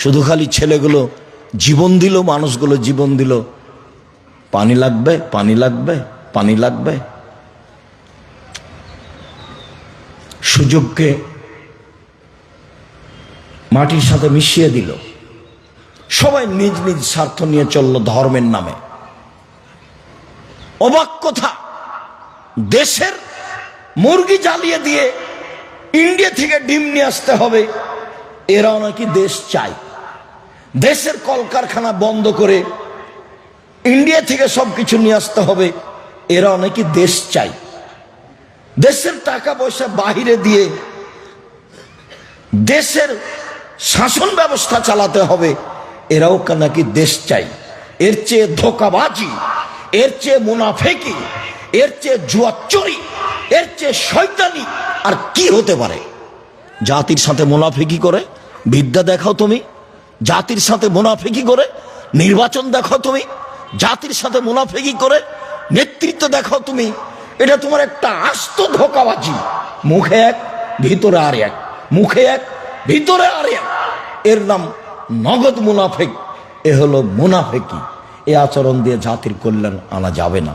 শুধু খালি ছেলেগুলো জীবন দিল, মানুষগুলো জীবন দিল। পানি লাগবে পানি লাগবে পানি লাগবে। সুযোগকে মাটির সাথে মিশিয়ে দিল। সবাই নিজ নিজ স্বার্থ নিয়ে চলল ধর্মের নামে। অবাক কথা, দেশের মুরগি জ্বালিয়ে দিয়ে ইন্ডিয়া থেকে ডিম নিয়ে আসতে হবে। এরাও নাকি দেশ চায়। দেশের কলকারখানা বন্ধ করে ইন্ডিয়া থেকে সবকিছু নিয়ে আসতে হবে, এরা নাকি দেশ চাই। দেশের টাকা পয়সা বাহিরে দিয়ে দেশের শাসন ব্যবস্থা চালাতে হবে, এরাও নাকি দেশ চাই। এর চেয়ে ধোকাবাজি, এর চেয়ে মুনাফেকি, এর চেয়ে জুয়াচুরি এর চেয়ে শয়তানি আর কি হতে পারে? জাতির সাথে মুনাফেকি করে বিদ্যা দেখাও তুমি। জাতির সাথে মুনাফেকি করে, নির্বাচন দেখো তুমি, জাতির সাথে মুনাফেকি করে, নেতৃত্ব দেখাও তুমি, এটা তোমার একটা আস্ত ধোকাবাজি। মুখে এক, ভিতরে আর এক। মুখে এক, ভিতরে আর এক। এর নাম নগদ মুনাফেক, এ হলো মুনাফেকি। এ আচরণ দিয়ে জাতির কল্যাণ আনা যাবে না।